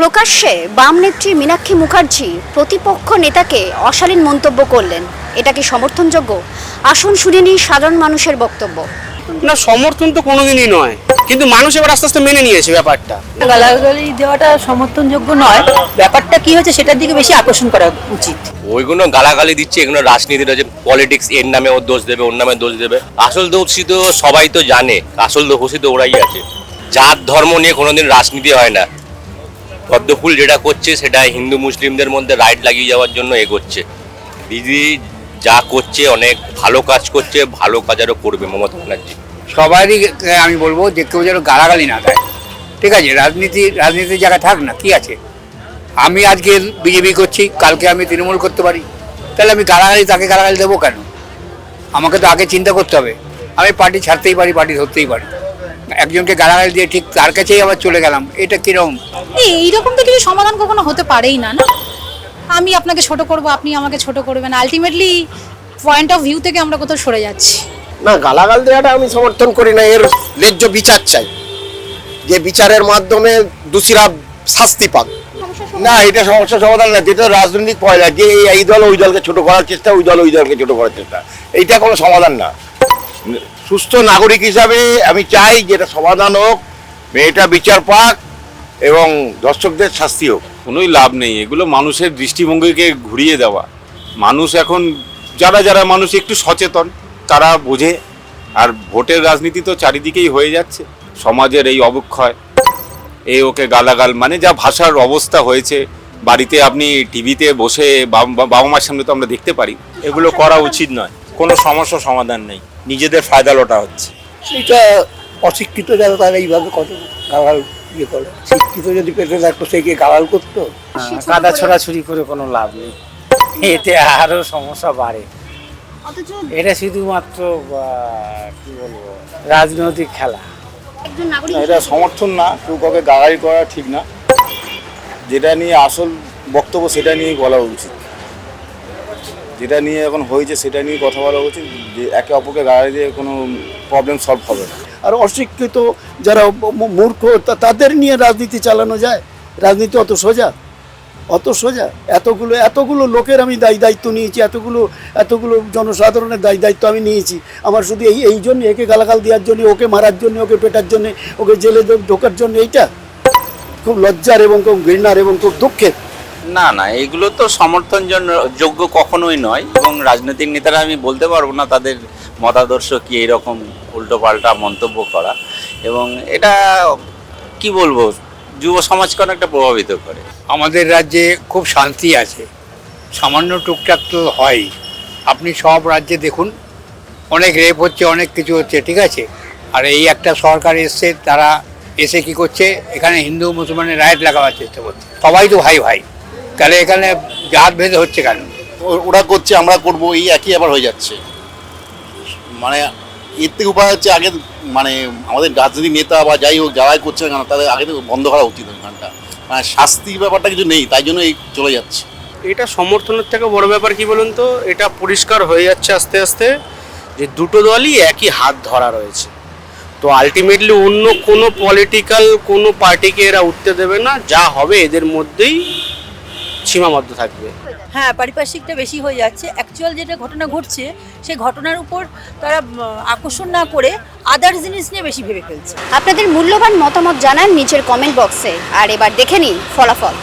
প্রকাশ্যে বাম নেত্রী মীনাক্ষী মুখার্জি প্রতিপক্ষ নেতাকে অশালীন মন্তব্য করলেন। এটা কি সমর্থনযোগ্য? আসুন শুনিনি সাধারণ মানুষের বক্তব্য। না সমর্থন তো কোনোদিনই নয়। কিন্তু মানুষ এবার আস্তে আস্তে মেনে নিয়েছে ব্যাপারটা। গালাগালি দেওয়াটা সমর্থনযোগ্য নয়। ব্যাপারটা কি হচ্ছে সেটার দিকে বেশি আকর্ষণ করা উচিত। ওইগুলো গালাগালি দিচ্ছে এগুলো রাজনীতিটা যে পলিটিক্স এর নামে ওর দোষ দেবে ওর নামে দোষ দেবে। আসল দোষী তো সবাই তো জানে আসল দোষী তো ওরাই আছে। জাত ধর্ম নিয়ে কোনোদিন রাজনীতি হয় না। পদ্মফুল যেটা করছে, সেটা হিন্দু মুসলিমদের মধ্যে রাইট লাগিয়ে যাওয়ার জন্য এগোচ্ছে। দিদি যা করছে, অনেক ভালো কাজ করছে, ভালো কাজ আরও করবে মমতা ব্যানার্জি। সবারই আমি বলব যে কেউ যেন গালাগালি না দেয়। ঠিক আছে, রাজনীতি, রাজনীতির জায়গায় থাক না, কি আছে? আমি আজকে বিজেপি করছি, কালকে আমি তৃণমূল করতে পারি। তাহলে আমি গালাগালি, তাকে গালাগালি দেবো কেন? আমাকে তো আগে চিন্তা করতে হবে। আমি পার্টি ছাড়তেই পারি, পার্টি ধরতেই পারি। একজনকে গালাগালি দিয়ে ঠিক তার কাছেই আবার চলে গেলাম। এটা কীরকম এইরকম তো কিছু সমাধান কখনো হতে পারেই না না? আমি আপনাকে ছোট করব, আপনি আমাকে ছোট করবেন। আলটিমেটলি পয়েন্ট অফ ভিউ থেকে আমরা কোথাও সরে যাচ্ছি। না, গালাগাল দেওয়াটা আমি সমর্থন করি না, এর ন্যায্য বিচার চাই। যে বিচারের মাধ্যমে দোষীরা শাস্তি পাক। না, এটা সমস্যা সমাধান না, যেটা রাজনৈতিক পয়লা, যে এই- দল ওই দলকে ছোট করার চেষ্টা, ওই দল ওই দলকে ছোট করার চেষ্টা। এইটা কোনো সমাধান না। সুস্থ নাগরিক হিসাবে আমি চাই যে এটা সমাধান হোক, মেয়েটা বিচার পাক এবং দর্শকদের শাস্তি হোক। কোনোই লাভ নেই। এগুলো মানুষের দৃষ্টিভঙ্গিকে ঘুরিয়ে দেওয়া। মানুষ এখন যারা যারা মানুষ একটু সচেতন তারা বোঝে। আর ভোটের রাজনীতি তো চারিদিকেই হয়ে যাচ্ছে। সমাজের এই অবক্ষয় এই ওকে গালাগাল মানে যা ভাষার অবস্থা হয়েছে। বাড়িতে আপনি টিভিতে বসে বাবা মার সামনে তো আমরা দেখতে পারি। এগুলো করা উচিত নয়। কোনো সমস্যা সমাধান নেই। নিজেদের ফায়দা লোটা হচ্ছে। এটা অশিক্ষিত যারা তারা এইভাবে কত গালাল ইয়ে করে। শিক্ষিত যদি পেটে থাকতো সে কি গালাল করতো? কাদা ছোড়াছুরি করে কোনো লাভ নেই। এতে আরও সমস্যা বাড়ে। এটা শুধুমাত্র কি বলব রাজনৈতিক খেলা। এটা সমর্থন না কেউ কাউকে গালাগালি করা ঠিক না। যেটা নিয়ে আসল বক্তব্য সেটা নিয়েই বলা উচিত। যেটা নিয়ে এখন হয়েছে সেটা নিয়ে কথা বলা উচিত যে একে অপরকে গালাগালি দিয়ে কোনো প্রবলেম সলভ হবে না। আর অশিক্ষিত যারা মূর্খ তাদের নিয়ে রাজনীতি চালানো যায়। রাজনীতি অত সোজা। অত সোজা। এতগুলো এতগুলো লোকের আমি দায়ী, দায়িত্ব নিয়েছি, এতগুলো এতগুলো জনসাধারণের দায়ী, দায়িত্ব আমি নিয়েছি। আমার শুধু এই এই জন্য, একে গালাগাল দেওয়ার জন্য, ওকে মারার জন্য, ওকে পেটার জন্য, ওকে জেলে ঢোকার জন্য, এইটা খুব লজ্জার এবং খুব ঘৃণার এবং খুব দুঃখের। না না, এগুলো তো সমর্থন যোগ্য কখনোই নয় এবং রাজনৈতিক নেতারা আমি বলতে পারব না তাদের মতাদর্শ কি এরকম উল্টোপাল্টা মন্তব্য করা এবং এটা কি বলব, যুব সমাজকে অনেকটা প্রভাবিত করে। আমাদের রাজ্যে খুব শান্তি আছে, সামান্য টুকটাক তো হয়। আপনি সব রাজ্যে দেখুন, অনেক রেপ হচ্ছে, অনেক কিছু হচ্ছে, ঠিক আছে? আর এই একটা সরকার এসছে, তারা এসে কি করছে? এখানে হিন্দু, মুসলমানের রাইট লাগাবার চেষ্টা করছে। সবাই তো ভাই ভাই। তাহলে এখানে জাত ভেদ হচ্ছে কেন? ও- ওরা করছে আমরা করব এই একই আবার হয়ে যাচ্ছে। মানে এর থেকে উপায় হচ্ছে আগে মানে আমাদের রাজনৈতিক নেতা বা যাই হোক যারাই করছে না কেন তাদের আগে থেকে বন্ধ করা উচিত ওইখানটা মানে শাস্তি ব্যাপারটা কিছু নেই তাই জন্য এই চলে যাচ্ছে। এটা সমর্থনের থেকে বড় ব্যাপার কি বলুন তো? এটা পরিষ্কার হয়ে যাচ্ছে আস্তে আস্তে যে দুটো দলই একই হাত ধরা রয়েছে। তো আলটিমেটলি অন্য কোনো পলিটিক্যাল কোনো পার্টিকে এরা উঠতে দেবে না যা হবে এদের মধ্যেই সীমাবদ্ধ থাকবে। হ্যাঁ পারিপার্শ্বিকটা বেশি হয়ে যাচ্ছে। অ্যাকচুয়াল যেটা ঘটনা ঘটছে সেই ঘটনার উপর তারা আকর্ষণ না করে আদার জিনিস নিয়ে বেশি ভেবে ফেলছে। আপনাদের মূল্যবান মতামত জানান নিচের কমেন্ট বক্সে আর এবার দেখে নিন ফলাফল।